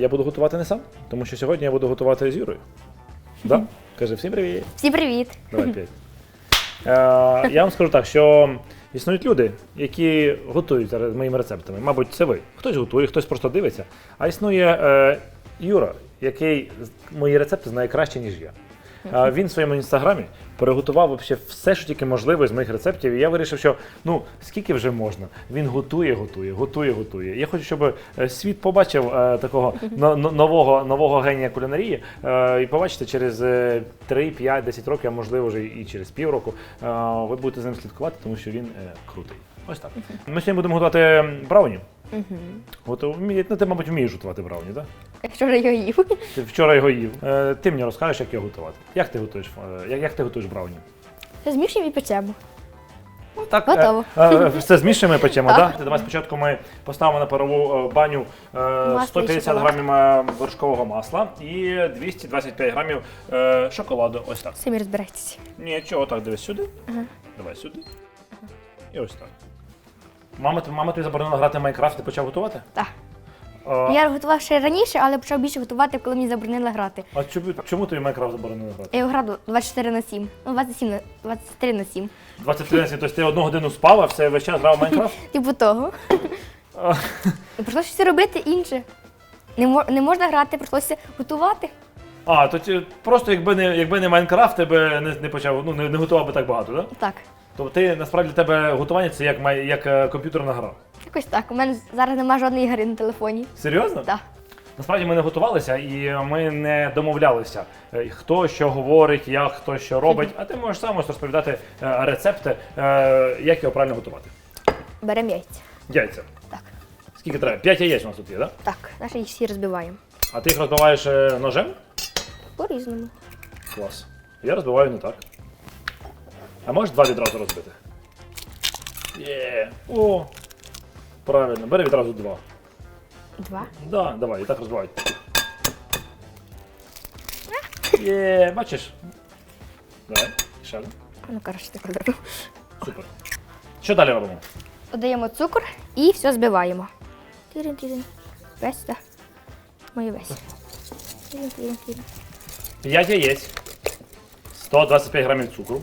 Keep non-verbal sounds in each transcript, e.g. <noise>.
Я буду готувати не сам, тому що сьогодні я буду готувати з Юрою. Да? <laughs> Каже, всім привіт. Всім привіт! Давай п'ять. <laughs> Е, я вам скажу так, що існують люди, які готують зараз моїми рецептами. Мабуть, це ви. Хтось готує, хтось просто дивиться. А існує е, Юра, який мої рецепти знає краще, ніж я. Він в своєму інстаграмі переготував вообще все, що тільки можливо з моїх рецептів. І я вирішив, що ну скільки вже можна. Він готує, готує, готує, готує. Я хочу, щоб е, світ побачив е, такого <laughs> но- но- нового, нового генія кулінарії. Е, і побачите, через е, 3, 5, 10 років, а можливо вже і через півроку, ви будете з ним слідкувати, тому що він крутий. Ось так. Ми сьогодні будемо готувати брауні. От, вміє- ну, ти, мабуть, вмієш готувати брауні, так? Вже його їв. Ти вчора його їв. Е, ти мені розкажеш, як його готувати. Як ти готуєш, е, як, як ти готуєш брауні? Змішуємо і печемо. Так, Готово. Е, е, все змішуємо і печемо, так? Так. Давай спочатку ми поставимо на парову е, баню е, і 150 шоколад. грамів е, вершкового масла і 225 грамів е, шоколаду. Ось так. Самі розбирайтеся. Ні, чого так, дивись сюди. Ага. Давай сюди. І ось так. Мама, мама тобі заборонила грати в Майнкрафт, ти почав готувати? Так. А, Я готував ще раніше, але почав більше готувати, коли мені заборонили грати. а чому, чому тобі Майнкрафт заборонили грати? Я грав 24 на 7. Ну, 27 на 23 на 7. 23 тобто ти одну годину спав, а все весь час грав в Майнкрафт? <laughs> Типу того. А, <laughs> І прийшлося щось робити інше. Не, мо- не можна грати, прийшлося готувати. А, то ті- просто якби не, якби не Майнкрафт, ти би не, не почав, ну не, не готував би так багато, так? Так. Тобто ти насправді для тебе готування це як, май- як е, комп'ютерна гра. Якось так. У мене зараз немає жодної гри на телефоні. Серйозно? Так. Насправді ми не готувалися і ми не домовлялися, е, хто що говорить, як хто що робить. А ти можеш сам ось розповідати е, рецепти, е, як його правильно готувати. Беремо яйця. Яйця. Так. Скільки треба? П'ять яєць у нас тут є, так? Да? Так, наші їх всі розбиваємо. А ти їх розбиваєш е, ножем? По-різному. Клас. Я розбиваю не так. А можеш два відразу розбити? Є. О! Правильно, бери відразу два. Два. Да, давай, і так розбивай. Є, бачиш? Давай, ще один. Ну, коротше, так роблю. Супер. Що далі робимо? Додаємо цукор і все збиваємо. Тирин, тирин. Весь, так. Мою весь. Тирин, тирин, тирин. 5 яєць, 125 грамів цукру.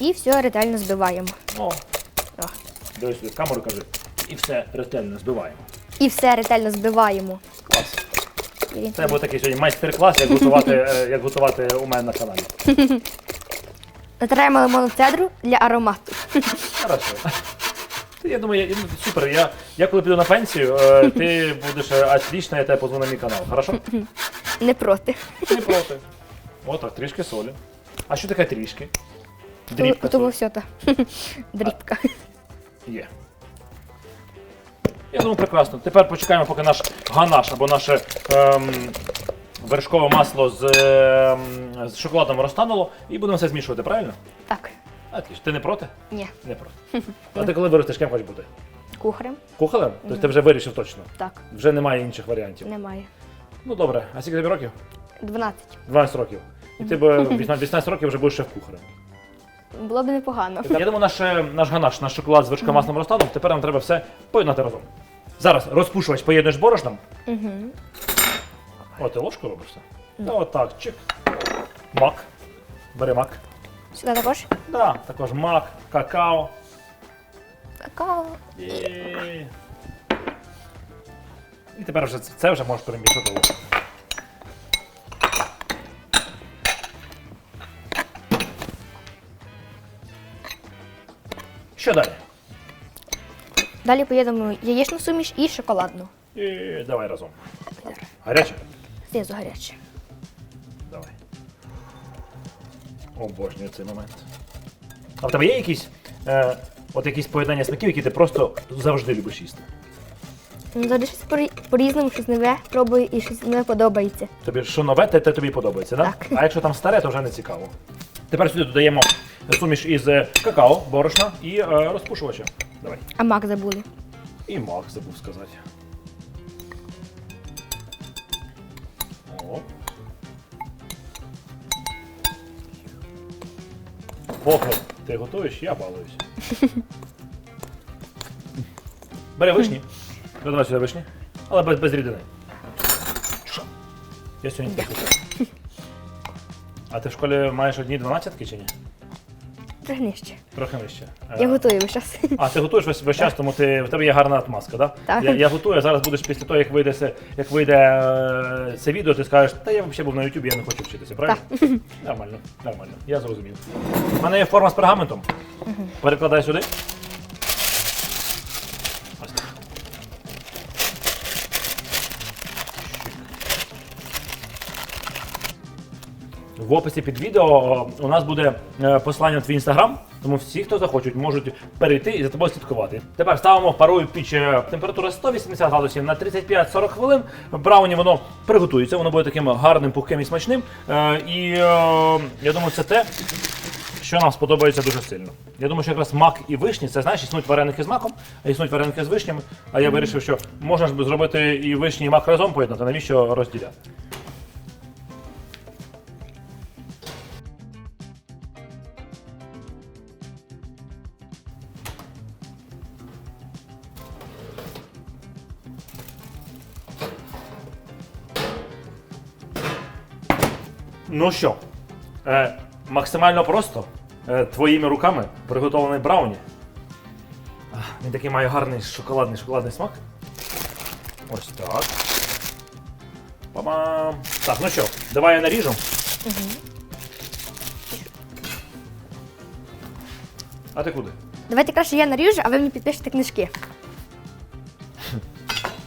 І все ретельно збиваємо. О, О. дивись в камеру кажи. І все ретельно збиваємо. І все ретельно збиваємо. Клас. Це був такий сьогодні майстер-клас, як готувати, <laughs> е, як готувати у мене на каналі. <laughs> Натираємо лимонну цедру для аромату. <laughs> Хорошо. Ти, Я думаю, я, ну, супер. Я, я коли піду на пенсію, е, ти будеш е, отлично, я тебе позвоню на мій канал. Хорошо? Не проти. Не проти. О, так, трішки солі. А що таке трішки? Дрібка солі. все так. <laughs> Дрібка. Є. Я думаю, прекрасно. Тепер почекаємо, поки наш ганаш або наше ем, вершкове масло з, ем, з шоколадом розтануло і будемо все змішувати, правильно? Так. Отлично. Ти не проти? Ні. Не проти. <laughs> А ти коли виростеш, ким хочеш бути? Кухарем? Кухарем? Тобто ти вже вирішив точно. Так. Вже немає інших варіантів. Немає. Ну добре, а скільки тобі років? 12. 12 років. І ти б 18 років вже будеш шеф-кухарем. Було б непогано. Я думаю, наш, е, наш ганаш, наш шоколад з вершковим маслом розтаном, тепер нам треба все поєднати разом. Зараз розпушувач поєднуєш з борошном. Угу. О, ти ложку робиш все? Ну, отак, чик. Мак. Бери мак. Сюди також. Да, також мак, какао. Какао. І, і тепер вже це, це вже можеш перемішати ложку. Що далі? Далі поїдемо яєчну суміш і шоколадну. І давай разом. Гаряче? Знизу гаряче. Давай. Обожнюю цей момент. А в тебе є якісь, е, от якісь поєднання смаків, які ти просто завжди любиш їсти? Ну, Завжди щось по- по-різному, щось нове пробую і щось не подобається. Тобі що нове, те, те тобі подобається, да? Так. А якщо там старе, то вже не цікаво. Тепер сюди додаємо суміш із е, какао, борошна і е, розпушувача. Давай. А мак забули. І мак забув сказати. О. Ти готуєш, я балуюсь. <laughs> Бери вишні. Додавай сюди вишні. Але без, без рідини. Я сьогодні так хочу. А ти в школі маєш одні дванадцятки чи ні? Трохи нижче. Трохи нижче. Я Е, готую весь час. А, ти готуєш весь, весь час, тому ти, в тебе є гарна отмазка, да? Так. Я, я готую, а зараз будеш після того, як вийде, це, як вийде е, це відео, ти скажеш, та я взагалі був на Ютубі, я не хочу вчитися, правильно? Нормально, нормально, я зрозумів. У мене є форма з пергаментом. Перекладай сюди. В описі під відео у нас буде е, посилання на твій інстаграм, тому всі, хто захочуть, можуть перейти і за тобою слідкувати. Тепер ставимо в парову піч е, температура 180 градусів на 35-40 хвилин. Брауні воно приготується, воно буде таким гарним, пухким і смачним. Е, І е, я думаю, це те, що нам сподобається дуже сильно. Я думаю, що якраз мак і вишні, це знаєш, існують вареники з маком, а існують вареники з вишнями. А я вирішив, що можна ж би зробити і вишні, і мак разом поєднати, навіщо розділяти? Ну що, е, максимально просто е, твоїми руками приготований брауні. А, Він такий має гарний шоколадний шоколадний смак. Ось так. Па-бам! Так, ну що, давай я наріжу. А ти куди? Давайте краще я наріжу, а ви мені підпишете книжки.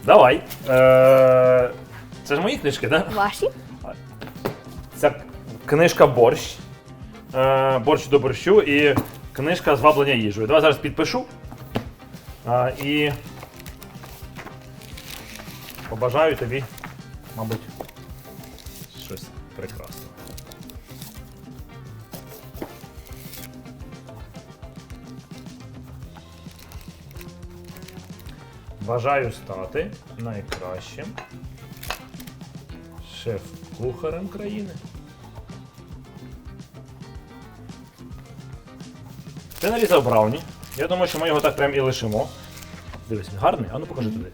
Давай. Е, це ж мої книжки, так? Да? Ваші. Це книжка борщ. Е, борщ до борщу і книжка зваблення їжею. Давай зараз підпишу. А, і побажаю тобі, мабуть, щось прекрасне. Бажаю стати найкращим шеф-кухарем країни. Ти нарізав брауні. Я думаю, що ми його так прям і лишимо. Дивись, він гарний, а ну покажи туди.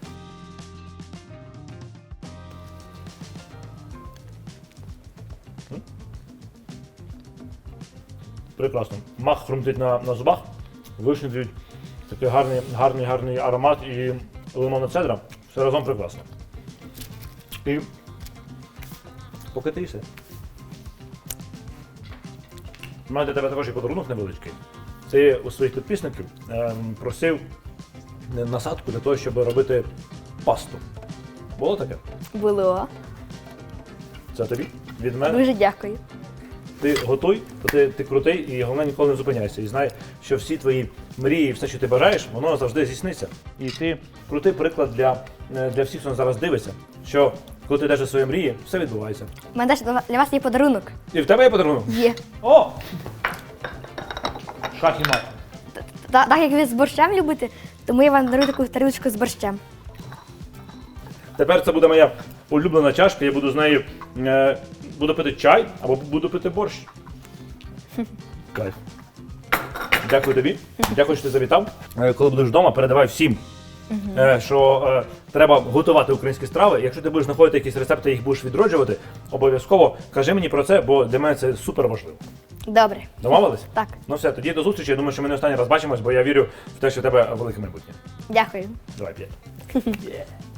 Прекрасно. Мах хрумтить на, на зубах, вишні дають такий гарний, гарний, гарний аромат і лимонна цедра. Все разом прекрасно. І поки. У мене для тебе також є подарунок невеличкий. Це я у своїх підписників ем, просив насадку для того, щоб робити пасту. Було таке? Було. Це тобі? Від мене? Дуже дякую. Ти готуй, то ти, ти крутий і головне ніколи не зупиняйся. І знай, що всі твої мрії, все, що ти бажаєш, воно завжди здійсниться. І ти крутий приклад для, е, для всіх, хто зараз дивиться, що коли ти йдеш до своєї мрії, все відбувається. У мене теж для вас є подарунок. І в тебе є подарунок? Є. О! Шах і мат. Та- Так як ви з борщем любите, тому я вам дарую таку тарілочку з борщем. Тепер це буде моя улюблена чашка, я буду з нею е, буду пити чай або буду пити борщ. <laughs> Кайф. Дякую тобі. Дякую, що ти завітав. Е, Коли будеш вдома, передавай всім, е, що е, треба готувати українські страви. Якщо ти будеш знаходити якісь рецепти, їх будеш відроджувати, обов'язково кажи мені про це, бо для мене це супер важливо. Добре. Домовились? Так. Ну все, тоді до зустрічі. Я думаю, що ми не останній раз бачимось, бо я вірю в те, що в тебе велике майбутнє. Дякую. Давай п'ять. Yeah. <laughs>